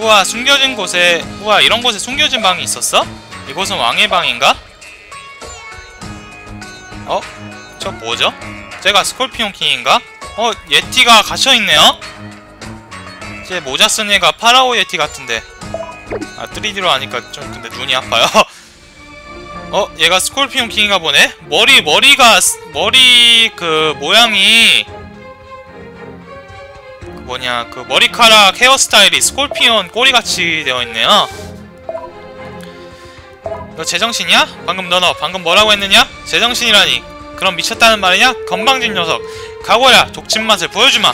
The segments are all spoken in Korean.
우와 숨겨진 곳에 우와 이런 곳에 숨겨진 방이 있었어? 이곳은 왕의 방인가? 어? 저 뭐죠? 제가 스콜피온 킹인가? 어 예티가 갇혀있네요? 제 모자 쓴 애가 파라오 예티 같은데 아 3D로 하니까 좀 근데 눈이 아파요 어? 얘가 스콜피온 킹인가 보네? 머리 머리가 스- 머리 그 모양이 그 뭐냐 그 머리카락 헤어스타일이 스콜피온 꼬리같이 되어있네요. 너 제정신이야? 방금 너너 방금 뭐라고 했느냐? 제정신이라니. 그럼 미쳤다는 말이냐? 건방진 녀석. 각오야 독침 맛을 보여주마.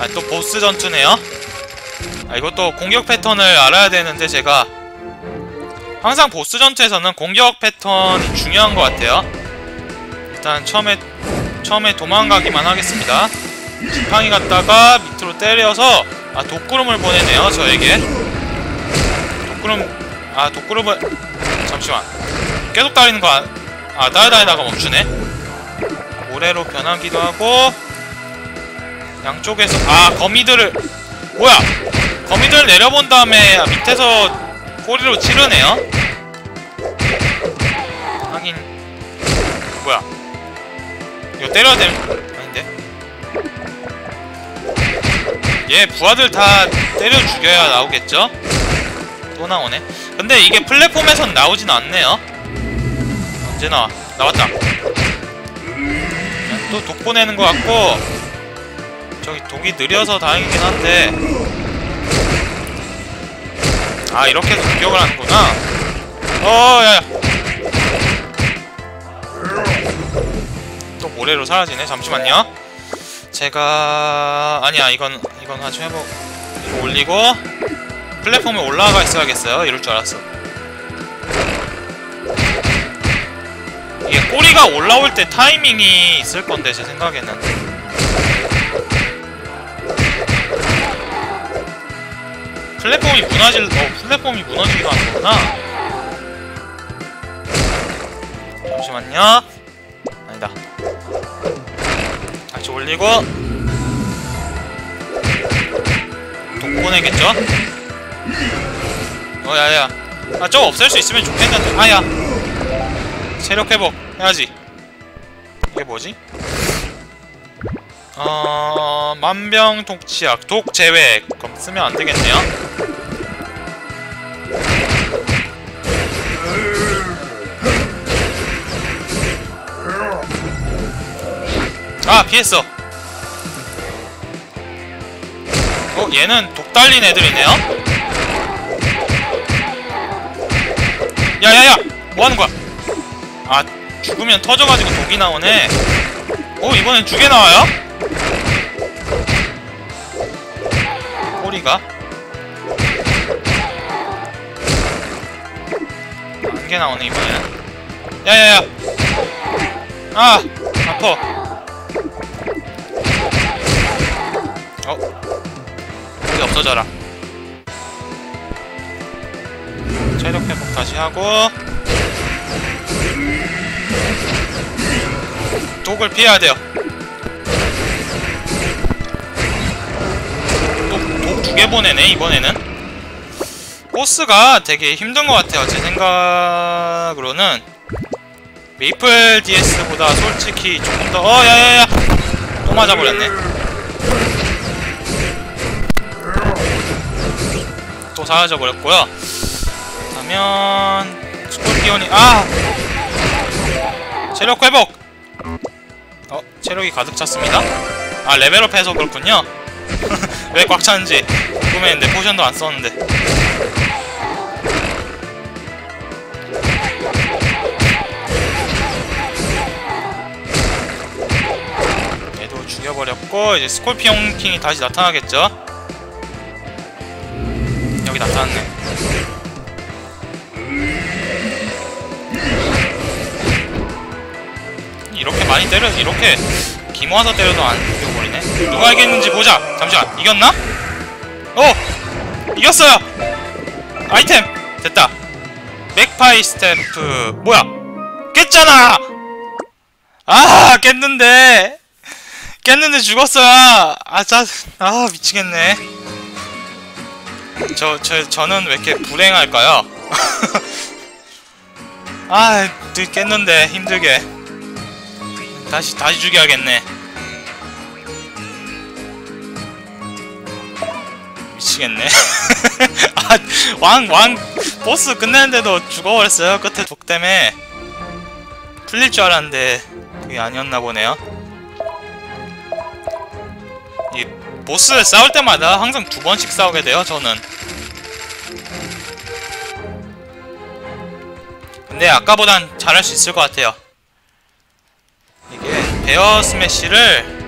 아 또 보스 전투네요. 아 이것도 공격 패턴을 알아야 되는데 제가 항상 보스 전투에서는 공격 패턴이 중요한 것 같아요. 일단 처음에 처음에 도망가기만 하겠습니다 지팡이 갔다가 밑으로 때려서 아 독구름을 보내네요 저에게. 독구름 아 독구름을 잠시만. 계속 달리는 거 아, 아 따라다니다가 멈추네. 모래로 변하기도 하고 양쪽에서 아 거미들을 뭐야! 거미들 내려본 다음에 아, 밑에서 꼬리로 찌르네요. 하긴 뭐야? 이거 때려야 될아 얘 부하들 다 때려 죽여야 나오겠죠? 또 나오네. 근데 이게 플랫폼에선 나오진 않네요. 언제 나와? 나왔다. 또 독 보내는 것 같고 저기 독이 느려서 다행이긴 한데. 아 이렇게 해서 공격을 하는구나. 어 야야. 또 모래로 사라지네 잠시만요 제가 아니야 이건 이건 아주 해보 이거 올리고 플랫폼에 올라가 있어야겠어요. 이럴 줄 알았어. 이게 꼬리가 올라올 때 타이밍이 있을 건데 제 생각에는. 플랫폼이 무너질 어 플랫폼이 무너지기도 하는 거구나. 잠시만요 다시 올리고 독 보내겠죠? 어 야야. 아 저거 없앨 수 있으면 좋겠는데. 아야. 체력 회복 해야지. 이게 뭐지? 어... 만병 독치약 독 제외 그럼 쓰면 안 되겠네요. 아 피했어 어 얘는 독 달린 애들이네요. 야야야! 뭐하는 거야? 아 죽으면 터져가지고 독이 나오네. 오 이번엔 두 개 나와요? 꼬리가? 한 개 나오네 이번에는 야야야! 아 아파 없어져라. 체력 회복 다시 하고. 독을 피해야 돼요. 독두 개 보내네 이번에는. 보스가 되게 힘든 것 같아요 제 생각으로는. 메이플 DS보다 솔직히 조금 더 어 야야야. 또 맞아버렸네 또 사라져 버렸고요. 그렇다면 스콜피온이 아! 체력 회복! 어 체력이 가득 찼습니다. 아 레벨업해서 그렇군요. 왜꽉 찼는지 궁금했는데 포션도 안 썼는데. 얘도 죽여버렸고 이제 스콜피온 킹이 다시 나타나겠죠 나타났네 이렇게 많이 때려 이렇게 기모아서 때려도 안 죽여버리네 누가 이겼는지 보자 잠시만 이겼나? 오! 이겼어요! 아이템! 됐다 맥파이 스탬프 뭐야 깼잖아! 아 깼는데 깼는데 죽었어요 아 짜.. 아 미치겠네 저, 저, 저는 왜 이렇게 불행할까요? 아, 깼는데 힘들게. 다시, 다시 죽여야겠네. 미치겠네. 아, 왕, 왕, 보스 끝내는데도 죽어버렸어요. 끝에 독 때문에. 풀릴 줄 알았는데, 그게 아니었나 보네요. 이 보스 싸울 때마다 항상 두 번씩 싸우게 돼요, 저는. 근데 아까보단 잘할 수 있을 것 같아요. 이게 베어 스매시를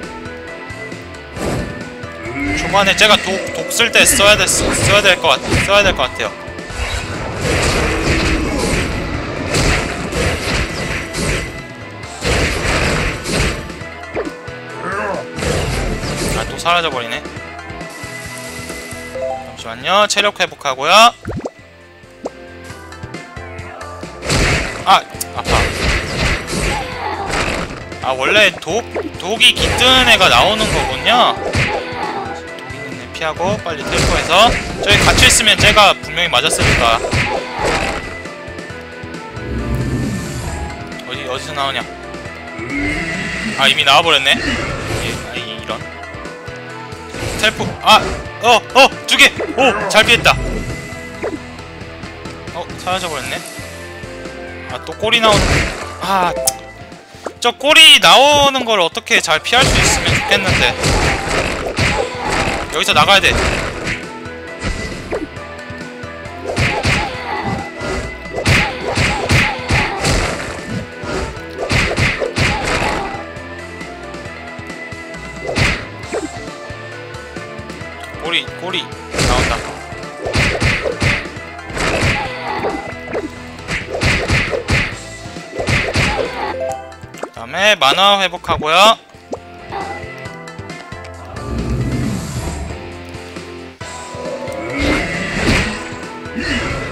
초반에 제가 독, 독 쓸 때 써야 될, 써야 될 것 같, 써야 될 것 같아요. 사라져버리네. 잠시만요. 체력 회복하고요. 아! 아파. 아, 원래 독, 독이 깃든 애가 나오는 거군요. 독 있는 애 피하고 빨리 텔포해서 저기 갇혀있으면 제가 분명히 맞았으니까. 어디, 어디서 나오냐? 아, 이미 나와버렸네. 텔포, 아! 어! 어! 두 개! 오! 잘 피했다! 어? 사라져버렸네? 아, 또 꼬리 나오는 아, 저 꼬리 나오는 걸 어떻게 잘 피할 수 있으면 좋겠는데. 여기서 나가야 돼. 다음에 만화 회복하고요.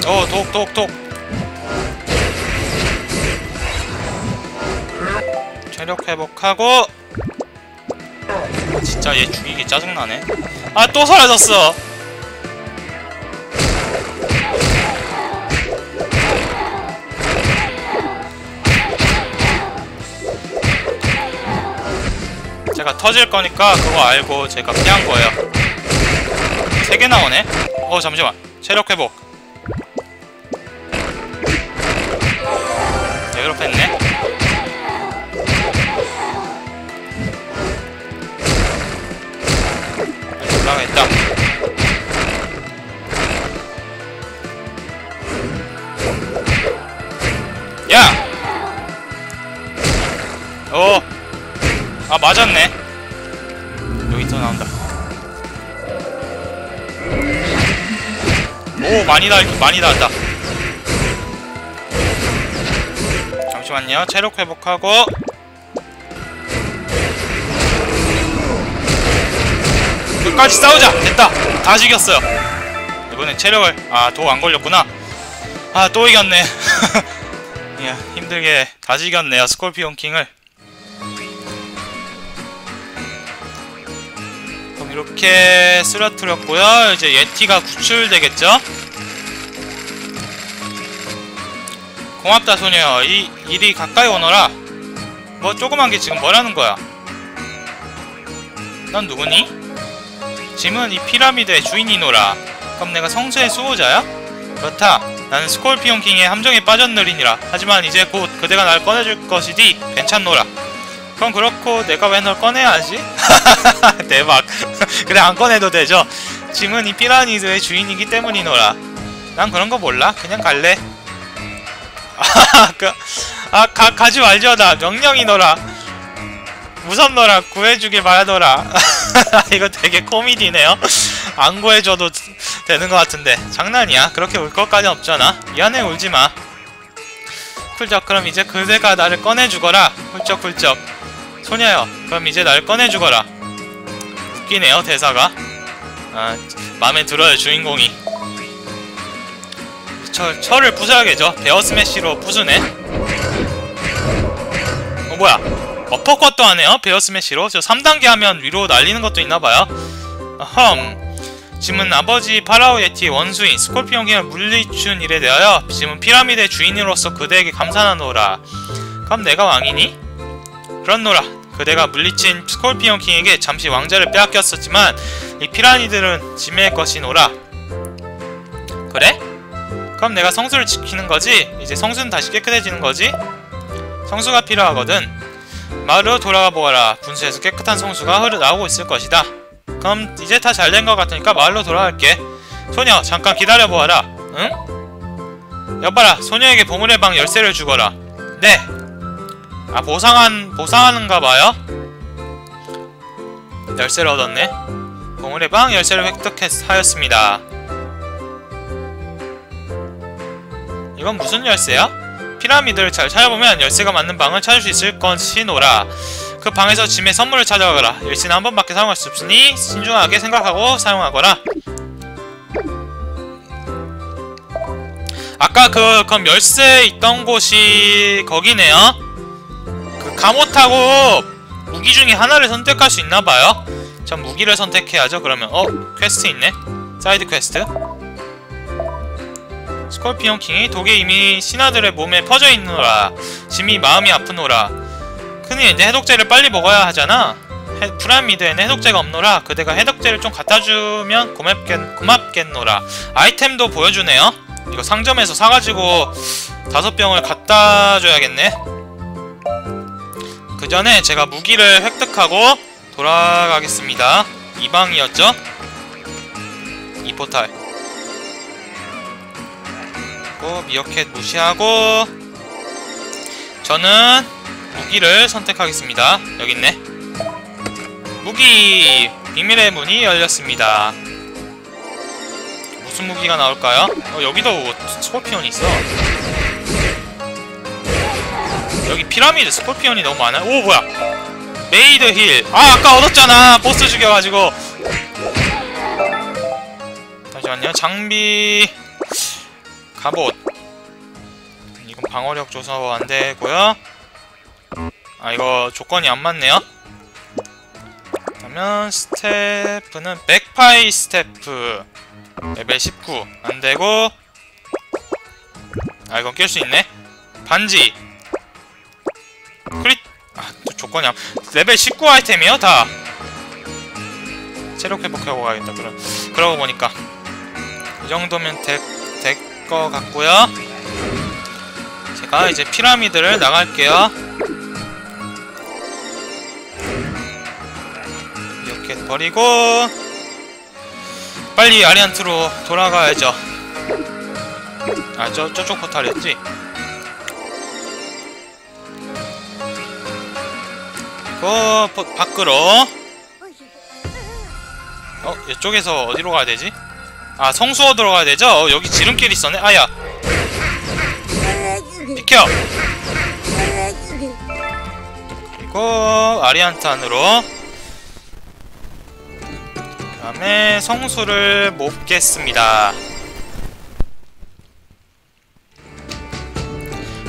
오, 독, 독, 독. 체력 회복하고. 진짜 얘 죽이기 짜증나네. 아, 또 사라졌어. 제가 터질 거니까 그거 알고 제가 피한 거예요. 세 개 나오네? 어, 잠시만. 체력 회복. 네, 했네. 맞았네. 여기서 나온다. 오 많이 달 많이 닿았다. 잠시만요. 체력 회복하고. 끝까지 싸우자! 됐다! 다 죽였어요. 이번엔 체력을 아도 안 걸렸구나. 아 또 이겼네. 야 힘들게 다 죽였네요 스콜피온 킹을 이렇게 쓰러뜨렸고요. 이제 예티가 구출되겠죠? 고맙다 소녀. 이 일이 가까이 오너라. 뭐 조그만 게 지금 뭐라는 거야? 넌 누구니? 짐은 이 피라미드의 주인이노라. 그럼 내가 성수의 수호자야? 그렇다. 나는 스콜피온 킹의 함정에 빠졌느리니라. 하지만 이제 곧 그대가 날 꺼내줄 것이디 괜찮노라 그럼 그렇고 내가 왜 널 꺼내야 하지? 대박. 그래 안 꺼내도 되죠? 짐은 이 피라미드의 주인이기 때문이노라. 난 그런 거 몰라. 그냥 갈래. 아, 그, 아 가, 가지 말죠. 나 명령이노라. 무섭노라. 구해주길 바라노라. 이거 되게 코미디네요. 안 구해줘도 되는 것 같은데. 장난이야. 그렇게 울 것까지 없잖아. 미안해 울지마. 쿨적 그럼 이제 그대가 나를 꺼내주거라. 훌쩍훌쩍 소녀여 그럼 이제 날 꺼내주거라. 웃기네요 대사가. 아 마음에 들어요 주인공이. 철, 철을 부숴야겠죠? 베어 스매시로 부수네. 어 뭐야? 어퍼컷도 하네요 베어 스매시로. 저 3단계 하면 위로 날리는 것도 있나봐요. 어흠. 짐은 아버지 파라오 예티의 원수인 스콜피온 킹을 물리준 일에 대하여 짐은 피라미드의 주인으로서 그대에게 감사하노라. 그럼 내가 왕이니? 그렇노라. 그대가 물리친 스콜피온 킹에게 잠시 왕자를 빼앗겼었지만 이 피라미드는 짐의 것이노라. 그래? 그럼 내가 성수를 지키는 거지? 이제 성수는 다시 깨끗해지는 거지? 성수가 필요하거든. 마을로 돌아가 보아라. 분수에서 깨끗한 성수가 흐르나오고 있을 것이다. 그럼 이제 다 잘 된 것 같으니까 마을로 돌아갈게. 소녀, 잠깐 기다려 보아라. 응? 여봐라, 소녀에게 보물의 방 열쇠를 주거라. 네. 아, 보상한, 보상하는가 봐요? 열쇠를 얻었네. 보물의 방 열쇠를 획득하였습니다. 이건 무슨 열쇠야? 피라미드를 잘 찾아보면 열쇠가 맞는 방을 찾을 수 있을 것이노라. 그 방에서 짐의 선물을 찾아가거라. 열쇠는 한 번밖에 사용할 수 없으니 신중하게 생각하고 사용하거라. 아까 그 그럼 열쇠 있던 곳이 거기네요. 그 감옷하고 무기 중에 하나를 선택할 수 있나봐요. 전 무기를 선택해야죠. 그러면 어 퀘스트 있네. 사이드 퀘스트. 스콜피온 킹이 독에 이미 신하들의 몸에 퍼져 있노라. 짐이 마음이 아프노라. 큰일 이제 해독제를 빨리 먹어야 하잖아. 해, 프라미드에는 해독제가 없노라. 그대가 해독제를 좀 갖다 주면 고맙겠, 고맙겠노라. 아이템도 보여주네요. 이거 상점에서 사가지고 다섯 병을 갖다 줘야겠네. 그 전에 제가 무기를 획득하고 돌아가겠습니다. 이 방이었죠? 이 포탈. 고 미어캣 무시하고 저는 무기를 선택하겠습니다. 여기 있네. 무기! 비밀의 문이 열렸습니다. 무슨 무기가 나올까요? 어, 여기도 스콜피온이 있어. 여기 피라미드 스콜피온이 너무 많아요. 오, 뭐야! 메이드 힐. 아, 아까 얻었잖아! 보스 죽여가지고. 잠시만요. 장비... 갑옷. 이건 방어력 조사 안되고요. 아 이거 조건이 안 맞네요. 그러면 스태프는 백파이 스태프 레벨 19 안되고 아 이건 깰수 있네. 반지 크릿 아 조건이 안 레벨 19 아이템이요 다. 체력 회복하고 가야겠다. 그럼 그러고 보니까 이 정도면 될 것 같고요. 제가 이제 피라미드를 나갈게요. 이렇게 버리고 빨리 아리안트로 돌아가야죠. 아, 저, 저쪽 포탈이었지? 그, 포, 밖으로. 어, 이쪽에서 어디로 가야 되지? 아, 성수어 들어가야 되죠? 어, 여기 지름길 있었네? 아야! 비켜! 그리고 아리안트 안으로 그 다음에 성수를 못겠습니다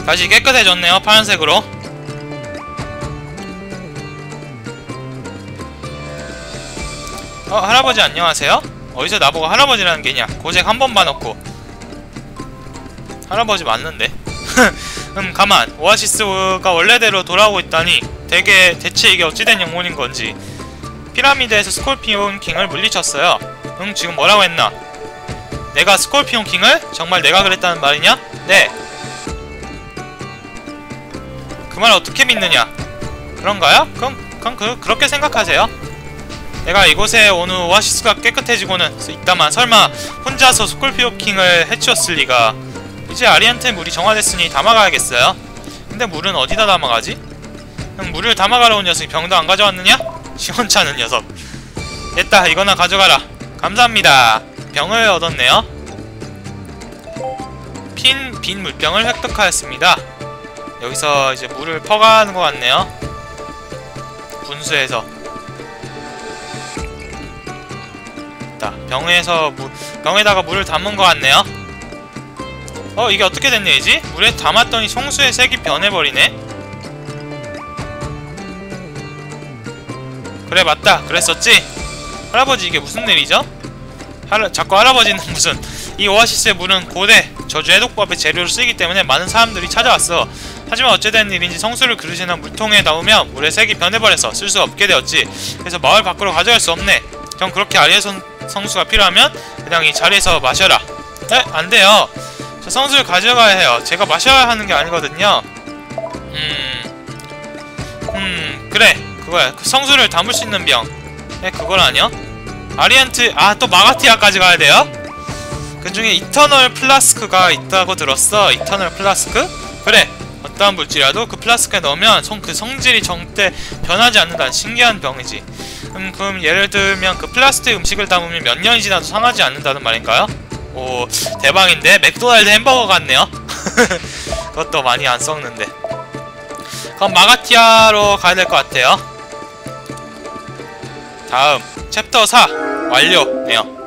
다시 깨끗해졌네요 파란색으로 어 할아버지 안녕하세요? 어디서 나보고 할아버지라는 게냐? 고작 한번 봐놓고. 할아버지 맞는데? 음 가만. 오아시스가 원래대로 돌아오고 있다니 대개 대체 이게 어찌된 영혼인 건지. 피라미드에서 스콜피온 킹을 물리쳤어요. 응 지금 뭐라고 했나? 내가 스콜피온 킹을? 정말 내가 그랬다는 말이냐? 네. 그 말 어떻게 믿느냐? 그런가요? 그럼, 그럼 그, 그렇게 생각하세요 내가 이곳에 오는 오아시스가 깨끗해지고는 있다만 설마 혼자서 스콜피온 킹을 해치웠을 리가. 이제 아리한테 물이 정화됐으니 담아가야겠어요. 근데 물은 어디다 담아가지? 응, 물을 담아가러 온 녀석이 병도 안 가져왔느냐? 시원찮은 녀석. 됐다 이거나 가져가라. 감사합니다. 병을 얻었네요. 핀, 빈 물병을 획득하였습니다. 여기서 이제 물을 퍼가는 것 같네요. 분수에서 자 병에서 무, 병에다가 물을 담은 것 같네요 어 이게 어떻게 된 일이지? 물에 담았더니 송수의 색이 변해버리네 그래 맞다 그랬었지? 할아버지 이게 무슨 일이죠? 할, 자꾸 할아버지는 무슨 이 오아시스의 물은 고대 저주 해독법의 재료로 쓰이기 때문에 많은 사람들이 찾아왔어 하지만 어찌된 일인지 성수를 그릇이나 물통에 넣으면 물의 색이 변해버려서 쓸 수 없게 되었지 그래서 마을 밖으로 가져갈 수 없네 전 그렇게 아리의 성, 성수가 필요하면 그냥 이 자리에서 마셔라. 네? 안 돼요. 저 성수를 가져가야 해요. 제가 마셔야 하는 게 아니거든요. 음... 음... 그래 그거야. 그 성수를 담을 수 있는 병. 네, 그건 아니요 아리엔트 아 또 마가티아까지 가야 돼요? 그 중에 이터널 플라스크가 있다고 들었어. 이터널 플라스크? 그래 어떠한 물질이라도 그 플라스크에 넣으면 성, 그 성질이 정때 변하지 않는다는 신기한 병이지 음 그럼 예를 들면 그 플라스틱 음식을 담으면 몇 년이 지나도 상하지 않는다는 말인가요? 오 대박인데? 맥도날드 햄버거 같네요. 그것도 많이 안 썩는데. 그럼 마가티아로 가야 될 것 같아요. 다음 챕터 4 완료네요